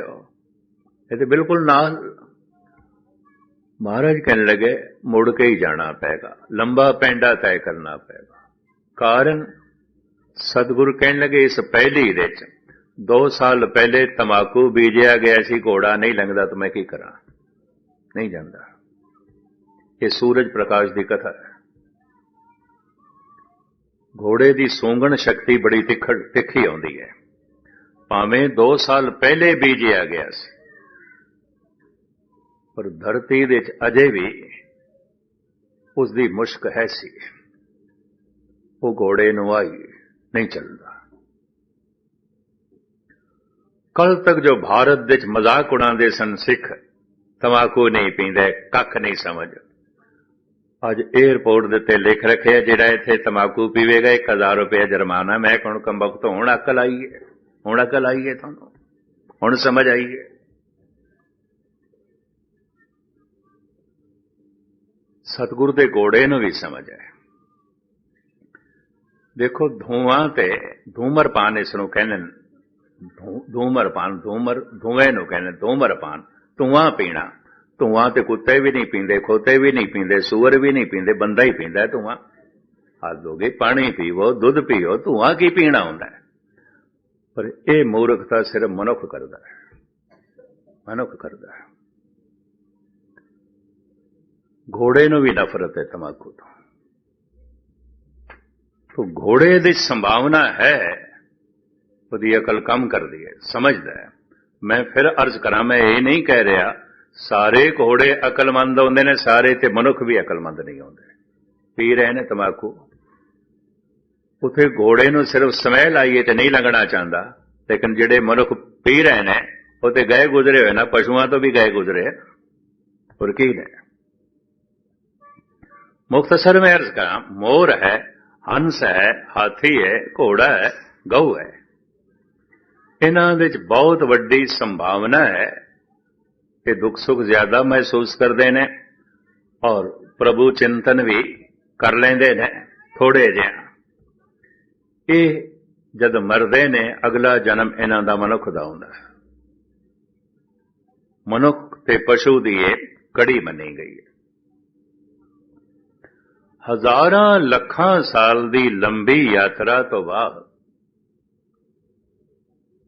ਇਹ ਤੇ ਬਿਲਕੁਲ ਨਾਲ ਮਹਾਰਾਜ ਕਹਿਣ ਲੱਗੇ, ਮੁੜ ਕੇ ਹੀ ਜਾਣਾ ਪਏਗਾ। ਲੰਬਾ ਪੈਂਡਾ ਤੈਅ ਕਰਨਾ ਪਏਗਾ। ਕਾਰਨ ਸਤਿਗੁਰ ਕਹਿਣ ਲੱਗੇ, ਇਸ ਪਹਿਲੀ ਦੇ ਵਿੱਚ 2 ਸਾਲ ਪਹਿਲੇ ਤਮਾਕੂ ਬੀਜਿਆ ਗਿਆ ਸੀ, ਘੋੜਾ ਨਹੀਂ ਲੰਘਦਾ ਤਾਂ ਮੈਂ ਕੀ ਕਰਾਂ? ਨਹੀਂ ਜਾਂਦਾ। ਇਹ ਸੂਰਜ ਪ੍ਰਕਾਸ਼ ਦੀ ਕਥਾ ਹੈ। ਘੋੜੇ ਦੀ ਸੋਂਗਣ ਸ਼ਕਤੀ ਬੜੀ ਤਿੱਖੜ ਤਿੱਖੀ ਆਉਂਦੀ ਹੈ। ਭਾਵੇਂ 2 ਸਾਲ ਪਹਿਲੇ ਬੀਜਿਆ ਗਿਆ ਸੀ। ਪਰ ਧਰਤੀ ਦੇ ਵਿੱਚ ਅਜੇ ਵੀ ਉਸ ਦੀ ਮੁਸ਼ਕ ਹੈ ਸੀ। ਉਹ ਘੋੜੇ ਨੂੰ ਆਈ ਨਹੀਂ ਚੱਲਦਾ। ਕੱਲ ਤੱਕ ਜੋ ਭਾਰਤ ਦੇ ਵਿੱਚ ਮਜ਼ਾਕ ਉਡਾਉਂਦੇ ਸਨ ਸਿੱਖ, ਤਮਾਕੂ ਨਹੀਂ ਪੀਂਦੇ, ਕੱਖ ਨਹੀਂ ਸਮਝ। ਅੱਜ 에어ਪੋਰਟ ਦੇ ਤੇ ਲਿਖ ਰੱਖਿਆ, ਜਿਹੜਾ ਇੱਥੇ ਤਮਾਕੂ ਪੀਵੇਗਾ 1000 ਰੁਪਏ ਜੁਰਮਾਨਾ। ਮੈਂ ਕਹਣ ਕੰਬਕ ਤੋਂ ਹੁਣ ਅਕਲ ਆਈ ਹੈ ਹੁਣ ਅਕਲ ਆਈ ਹੈ ਤੁਹਾਨੂੰ? ਹੁਣ ਸਮਝ ਆਈ ਹੈ? ਸਤਗੁਰ ਦੇ ਘੋੜੇ ਨੂੰ ਵੀ ਸਮਝ ਆਇਆ। ਦੇਖੋ, ਧੂਆਂ ਤੇ ਧੂਮਰਪਾਨ ਇਸ ਨੂੰ ਕਹਿੰਦੇ ਧੂਮਰਪਾਨ, ਧੂਮਰ, ਧੂਏ ਨੂੰ ਕਹਿੰਦੇ ਧੂਮਰਪਾਨ। ਧੂਆਂ ਪੀਣਾ। ਧੂਆਂ ਤੇ ਕੁੱਤੇ ਵੀ ਨਹੀਂ ਪੀਂਦੇ, ਖੋਤੇ ਵੀ ਨਹੀਂ ਪੀਂਦੇ, ਸੂਰ ਵੀ ਨਹੀਂ ਪੀਂਦੇ, ਬੰਦਾ ਹੀ ਪੀਂਦਾ ਧੂਆਂ। ਗਈ, ਪਾਣੀ ਪੀਵੋ, ਦੁੱਧ ਪੀਓ, ਧੂਆਂ ਕੀ ਪੀਣਾ ਹੁੰਦਾ ਪਰ ਇਹ ਮੂਰਖਤਾ ਸਿਰਫ ਮਨੁੱਖ ਕਰਦਾ ਹੈ। ਮਨੁੱਖ ਕਰਦਾ ਹੈ। ਘੋੜੇ ਨੂੰ ਵੀ ਨਫ਼ਰਤ ਹੈ ਤਮਾਕੂ ਤੋਂ। ਤੋ ਘੋੜੇ ਦੀ ਸੰਭਾਵਨਾ ਹੈ। ਉਹਦੀ ਅਕਲ ਕੰਮ ਕਰਦੀ ਹੈ, ਸਮਝਦਾ ਹੈ। ਮੈਂ ਫਿਰ ਅਰਜ਼ ਕਰਾਂ, ਮੈਂ ਇਹ ਨਹੀਂ ਕਹਿ ਰਿਹਾ, ਸਾਰੇ ਘੋੜੇ ਅਕਲਮੰਦ ਹੁੰਦੇ ਨੇ, ਸਾਰੇ ਤੇ ਮਨੁੱਖ ਵੀ ਅਕਲਮੰਦ ਨਹੀਂ ਹੁੰਦੇ। ਪੀ ਰਹੇ ਨੇ ਤਮਾਕੂ। ਉਥੇ ਘੋੜੇ ਨੂੰ ਸਿਰਫ ਸਮੈਲ ਆਈਏ ਤੇ ਨਹੀਂ ਲੰਘਣਾ ਚਾਹੁੰਦਾ ਲੇਕਿਨ ਜਿਹੜੇ ਮਨੁੱਖ ਪੀ ਰਹੇ ਨੇ ਉਹ ਤੇ ਗਏ ਗੁਜ਼ਰੇ ਹੋਏ ਨਾ ਪਸ਼ੂਆਂ ਤੋਂ ਵੀ ਗਏ ਗੁਜ਼ਰੇ ਹੋਰ ਕੀ ਨੇ ਮੁਖਤਸਰ में अर्ज करा मोर है हंस है हाथी है ਘੋੜਾ ਹੈ ਗਊ ਹੈ ਇਹਨਾਂ ਵਿੱਚ ਬਹੁਤ ਵੱਡੀ ਸੰਭਾਵਨਾ ਹੈ ਕਿ ਦੁੱਖ ਸੁੱਖ ਜ਼ਿਆਦਾ ਮਹਿਸੂਸ ਕਰਦੇ ਨੇ ਔਰ ਪ੍ਰਭੂ ਚਿੰਤਨ ਵੀ ਕਰ ਲੈਂਦੇ ਨੇ ਥੋੜੇ ਜਿਹਾ ਇਹ ਜਦ ਮਰਦੇ ਨੇ, ਅਗਲਾ ਜਨਮ ਇਹਨਾਂ ਦਾ ਮਨੁੱਖ ਦਾ ਹੁੰਦਾ ਹੈ। ਮਨੁੱਖ ਤੇ ਪਸ਼ੂ ਦੀ ਇਹ ਕੜੀ ਮੰਨੀ ਗਈ ਹੈ। ਹਜ਼ਾਰਾਂ ਲੱਖਾਂ ਸਾਲ ਦੀ ਲੰਬੀ ਯਾਤਰਾ ਤੋਂ ਬਾਅਦ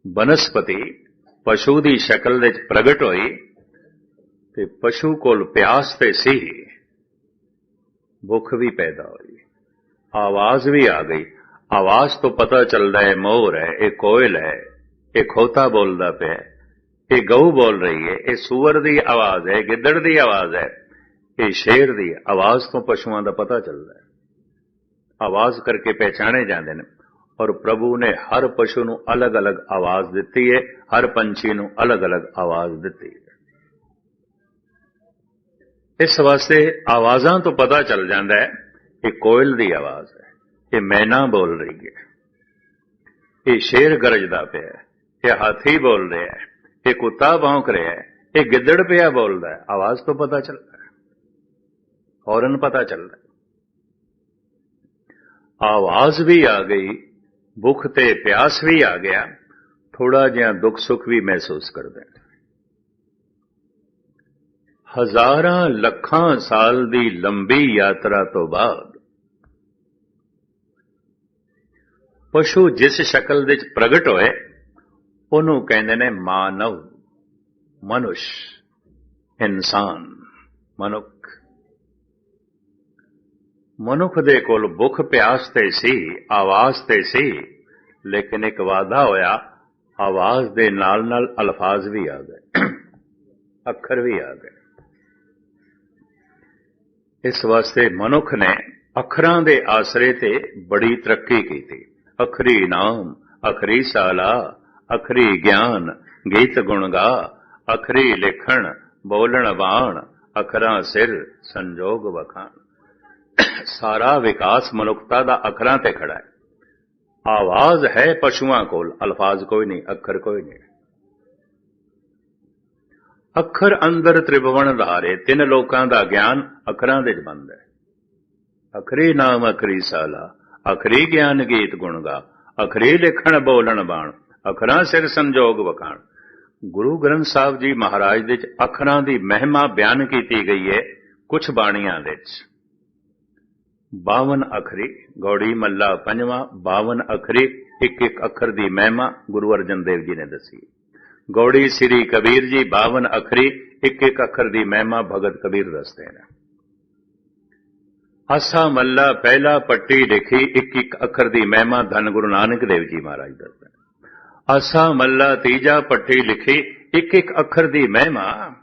ਬਨਸਪਤੀ ਪਸ਼ੂ ਦੀ ਸ਼ਕਲ ਵਿੱਚ ਪ੍ਰਗਟ ਹੋਈ ਤੇ ਪਸ਼ੂ ਕੋਲ ਪਿਆਸ ਤੇ ਸੀ ਭੁੱਖ ਵੀ ਪੈਦਾ ਹੋਈ, ਆਵਾਜ਼ ਵੀ ਆ ਗਈ। ਆਵਾਜ਼ ਤੋਂ ਪਤਾ ਚੱਲਦਾ ਹੈ, ਮੋਰ ਹੈ, ਇਹ ਕੋਇਲ ਹੈ, ਇਹ ਖੋਤਾ ਬੋਲਦਾ ਪਿਆ ਇਹ ਗਊ ਬੋਲ ਰਹੀ ਹੈ, ਇਹ ਸੂਰ ਦੀ ਆਵਾਜ਼ ਹੈ ਗਿੱਦੜ ਦੀ ਆਵਾਜ਼ ਹੈ, ਇਹ ਸ਼ੇਰ ਦੀ ਆਵਾਜ਼ ਤੋਂ ਪਸ਼ੂਆਂ ਦਾ ਪਤਾ ਚੱਲਦਾ ਹੈ। ਆਵਾਜ਼ ਕਰਕੇ ਪਹਿਚਾਣੇ ਜਾਂਦੇ ਨੇ ਔਰ ਪ੍ਰਭੂ ਨੇ ਹਰ ਪਸ਼ੂ ਨੂੰ ਅਲੱਗ-ਅਲੱਗ ਆਵਾਜ਼ ਦਿੱਤੀ ਹੈ, ਹਰ ਪੰਛੀ ਨੂੰ ਅਲੱਗ-ਅਲੱਗ ਆਵਾਜ਼ ਦਿੱਤੀ ਹੈ। ਇਸ ਵਾਸਤੇ ਆਵਾਜ਼ਾਂ ਤੋਂ ਪਤਾ ਚੱਲ ਜਾਂਦਾ ਹੈ ਕਿ ਕੋਇਲ ਦੀ ਆਵਾਜ਼ ਹੈ। ਇਹ ਮੈਨਾ ਬੋਲ ਰਹੀ ਹੈ। ਇਹ ਸ਼ੇਰ ਗਰਜਦਾ ਪਿਆ ਇਹ ਹਾਥੀ ਬੋਲ ਰਿਹਾ ਹੈ, ਇਹ ਕੁੱਤਾ ਭੌਂਕ ਰਿਹਾ ਹੈ, ਇਹ ਗਿੱਦੜ ਪਿਆ ਬੋਲਦਾ ਹੈ। ਆਵਾਜ਼ ਤੋਂ ਪਤਾ ਚੱਲਦਾ ਹੈ। ਫੌਰਨ ਪਤਾ ਚੱਲਦਾ ਆਵਾਜ਼ ਵੀ ਆ ਗਈ, ਭੁੱਖ ਤੇ ਪਿਆਸ ਵੀ ਆ ਗਿਆ, ਥੋੜਾ ਜਿਹਾ ਦੁੱਖ ਸੁੱਖ ਵੀ ਮਹਿਸੂਸ ਕਰਦੇ ਹਜ਼ਾਰਾਂ ਲੱਖਾਂ ਸਾਲ ਦੀ ਲੰਬੀ ਯਾਤਰਾ ਤੋਂ ਬਾਅਦ ਪਸ਼ੂ ਜਿਸ ਸ਼ਕਲ ਵਿੱਚ ਪ੍ਰਗਟ ਹੋਏ, ਉਹਨੂੰ ਕਹਿੰਦੇ ਨੇ ਮਾਨਵ, ਮਨੁਸ਼, ਇਨਸਾਨ, ਮਨੁੱਖ। ਮਨੁੱਖ ਦੇ ਕੋਲ ਭੁੱਖ ਪਿਆਸ ਤੇ ਸੀ, ਆਵਾਜ਼ ਤੇ ਸੀ, ਲੇਕਿਨ ਇੱਕ ਵਾਦਾ ਹੋਇਆ, ਆਵਾਜ਼ ਦੇ ਨਾਲ ਨਾਲ ਅਲਫਾਜ਼ ਵੀ ਆ ਗਏ, ਅੱਖਰ ਵੀ ਆ ਗਏ। ਇਸ ਵਾਸਤੇ ਮਨੁੱਖ ਨੇ ਅੱਖਰਾਂ ਦੇ ਆਸਰੇ ਤੇ ਬੜੀ ਤਰੱਕੀ ਕੀਤੀ। ਅਖਰੀ ਨਾਮ, ਅਖਰੀ ਸਾਲਾ, ਅਖਰੀ ਗਿਆਨ, ਗੀਤ ਗੁਣ ਗਾ, ਅਖਰੀ ਲਿਖਣ, ਬੋਲਣ ਬਾਣ, ਅਖਰਾਂ ਸਿਰ, ਸੰਜੋਗ ਵਖਾਣ। ਸਾਰਾ ਵਿਕਾਸ ਮਨੁੱਖਤਾ ਦਾ ਅੱਖਰਾਂ ਤੇ ਖੜਾ ਹੈ। ਆਵਾਜ਼ ਹੈ ਪਸ਼ੂਆਂ ਕੋਲ, ਅਲਫਾਜ਼ ਕੋਈ ਨਹੀਂ, ਅੱਖਰ ਕੋਈ ਨਹੀਂ। ਅੱਖਰ ਅੰਦਰ ਤ੍ਰਿਭਵਨ ਧਾਰੇ, ਤਿੰਨ ਲੋਕਾਂ ਦਾ ਗਿਆਨ ਅੱਖਰਾਂ ਦੇ ਬੰਦ ਹੈ। ਅਖਰੀ ਨਾਮ, ਅਖਰੀ ਸਾਲਾ ਅਖਰੀ ਗਿਆਨ ਗੀਤ ਗੁਣ ਗਾ, ਅਖਰੀ ਲਿਖਣ ਬੋਲਣ ਬਾਣ, ਅਖਰਾਂ ਸਿਰ ਸੰਜੋਗ ਵਖਾਣ। ਗੁਰੂ ਗ੍ਰੰਥ ਸਾਹਿਬ ਜੀ ਮਹਾਰਾਜ ਦੇ ਵਿੱਚ ਅੱਖਰਾਂ ਦੀ ਮਹਿਮਾ ਬਿਆਨ ਕੀਤੀ ਗਈ ਹੈ ਕੁਝ ਬਾਣੀਆਂ ਵਿੱਚ। 52 ਅਖਰੀ, ਗੌੜੀ ਮੱਲਾ ਪੰਜਵਾਂ 52 ਅਖਰੀ, ਇੱਕ ਇੱਕ ਅੱਖਰ ਦੀ ਮਹਿਮਾ ਗੁਰੂ ਅਰਜਨ ਦੇਵ ਜੀ ਨੇ ਦੱਸੀ। ਗੌੜੀ ਸ੍ਰੀ ਕਬੀਰ ਜੀ 52 ਅਖਰੀ, ਇੱਕ ਇੱਕ ਅੱਖਰ ਦੀ ਮਹਿਮਾ ਭਗਤ ਕਬੀਰ ਦੱਸਦੇ ਨੇ। ਆਸਾ ਮੱਲਾ ਪਹਿਲਾ ਪੱਟੀ ਲਿਖੀ ਇੱਕ ਇੱਕ ਅੱਖਰ ਦੀ ਮਹਿਮਾ ਧੰਨ ਗੁਰੂ ਨਾਨਕ ਦੇਵ ਜੀ ਮਹਾਰਾਜ ਦੱਸਦੇ ਆਸਾ ਮੱਲਾ ਤੀਜਾ ਪੱਟੀ ਲਿਖੀ, ਇੱਕ ਇੱਕ ਅੱਖਰ ਦੀ ਮਹਿਮਾ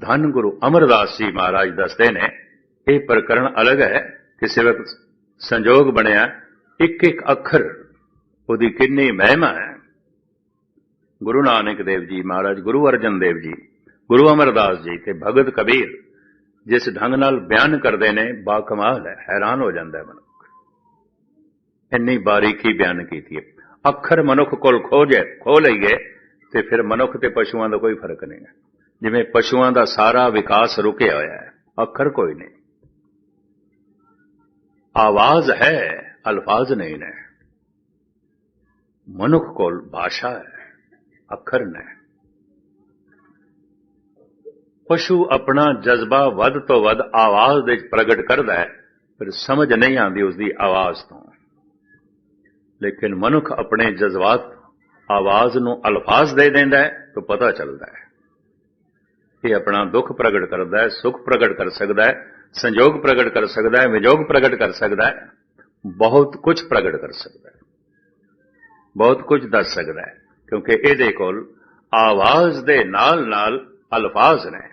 ਧੰਨ ਗੁਰੂ ਅਮਰਦਾਸ ਜੀ ਮਹਾਰਾਜ ਦੱਸਦੇ ਨੇ। ਇਹ ਪ੍ਰਕਰਣ ਅਲੱਗ ਹੈ ਕਿਸੇ ਵਕਤ ਸੰਜੋਗ ਬਣਿਆ, ਇੱਕ ਇੱਕ ਅੱਖਰ ਉਹਦੀ ਕਿੰਨੀ ਮਹਿਮਾ ਹੈ। ਗੁਰੂ ਨਾਨਕ ਦੇਵ ਜੀ ਮਹਾਰਾਜ, ਗੁਰੂ ਅਰਜਨ ਦੇਵ ਜੀ, ਗੁਰੂ ਅਮਰਦਾਸ ਜੀ ਤੇ ਭਗਤ ਕਬੀਰ ਜਿਸ ਢੰਗ ਨਾਲ ਬਿਆਨ ਕਰਦੇ ਨੇ, ਬਾ ਕਮਾਲ ਹੈ, ਹੈਰਾਨ ਹੋ ਜਾਂਦਾ ਹੈ ਮਨੁੱਖ। ਇੰਨੀ ਬਾਰੀਕੀ ਬਿਆਨ ਕੀਤੀ ਹੈ। ਅੱਖਰ ਮਨੁੱਖ ਕੋਲ ਖੋਜੇ ਖੋ ਲਈਏ, ਤੇ ਫਿਰ ਮਨੁੱਖ ਤੇ ਪਸ਼ੂਆਂ ਦਾ ਕੋਈ ਫ਼ਰਕ ਨਹੀਂ ਹੈ। ਜਿਵੇਂ ਪਸ਼ੂਆਂ ਦਾ ਸਾਰਾ ਵਿਕਾਸ ਰੁਕਿਆ ਹੋਇਆ ਹੈ, ਅੱਖਰ ਕੋਈ ਨਹੀਂ। ਆਵਾਜ਼ ਹੈ, ਅਲਫਾਜ਼ ਨਹੀਂ ਨੇ। ਮਨੁੱਖ ਕੋਲ ਭਾਸ਼ਾ ਹੈ, ਅੱਖਰ ਨੇ। ਪਸ਼ੂ ਆਪਣਾ ਜਜ਼ਬਾ ਵੱਧ ਤੋਂ ਵੱਧ ਆਵਾਜ਼ ਵਿੱਚ ਪ੍ਰਗਟ ਕਰਦਾ ਹੈ ਪਰ ਸਮਝ ਨਹੀਂ ਆਉਂਦੀ ਉਸ ਦੀ ਆਵਾਜ਼ ਤੋਂ। ਲੇਕਿਨ ਮਨੁੱਖ ਆਪਣੇ ਜਜ਼ਬਾਤ ਆਵਾਜ਼ ਨੂੰ ਅਲਫਾਜ਼ ਦੇ ਦਿੰਦਾ ਹੈ ਤਾਂ ਪਤਾ ਚੱਲਦਾ ਹੈ। ਇਹ ਆਪਣਾ ਦੁੱਖ ਪ੍ਰਗਟ ਕਰਦਾ ਹੈ, ਸੁੱਖ ਪ੍ਰਗਟ ਕਰ ਸਕਦਾ ਹੈ, ਸੰਜੋਗ ਪ੍ਰਗਟ ਕਰ ਸਕਦਾ ਹੈ, ਵਿਜੋਗ ਪ੍ਰਗਟ ਕਰ ਸਕਦਾ ਹੈ, ਬਹੁਤ ਕੁਝ ਪ੍ਰਗਟ ਕਰ ਸਕਦਾ ਹੈ। ਬਹੁਤ ਕੁਝ ਦੱਸ ਸਕਦਾ ਹੈ, ਕਿਉਂਕਿ ਇਹਦੇ ਕੋਲ ਆਵਾਜ਼ ਦੇ ਨਾਲ ਨਾਲ ਅਲਫਾਜ਼ ਨੇ।